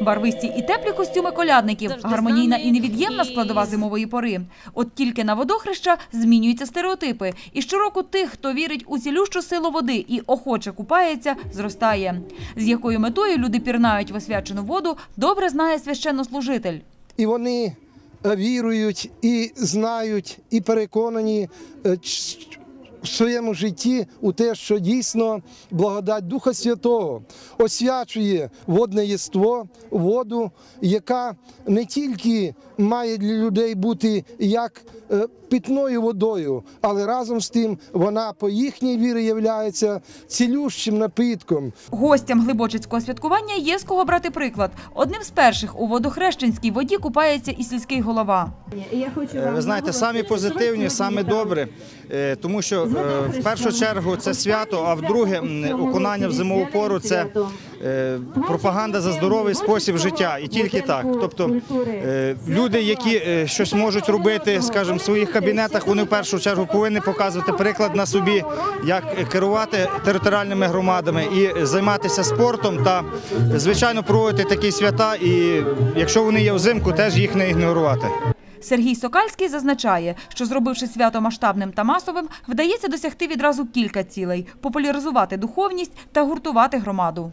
Барвисті і теплі костюми колядників гармонійна і невід'ємна складова зимової пори. От тільки на водохреща змінюються стереотипи. І щороку тих, хто вірить у цілющу силу води і охоче купається, зростає. З якою метою люди пірнають в освячену воду, добре знає священнослужитель. і вони е, вірують, і знають, і переконані е, в своєму житті у те, що дійсно благодать Духа Святого освячує водне єство, воду, яка не тільки має для людей бути як е, питною водою, але разом з тим вона по їхній вірі являється цілющим напитком, Гостям глибочицького святкування є з кого брати приклад. Одним з перших у водохрещенській воді купається і сільський голова. Е, Ви знаєте, самі позитивні, самі добрі, е, тому що в першу чергу це свято, а вдруге м, окунання в зимову пору це е, пропаганда за здоровий спосіб життя. І тільки так. Тобто е, люди, які е, щось можуть робити, скажімо, в своїх кабінетах, вони в першу чергу повинні показувати приклад на собі, як керувати територіальними громадами і займатися спортом та, звичайно, проводити такі свята. І якщо вони є взимку, теж їх не ігнорувати. Сергій Сокальський зазначає, що зробивши свято масштабним та масовим, вдається досягти відразу кілька цілей: популяризувати духовність та гуртувати громаду.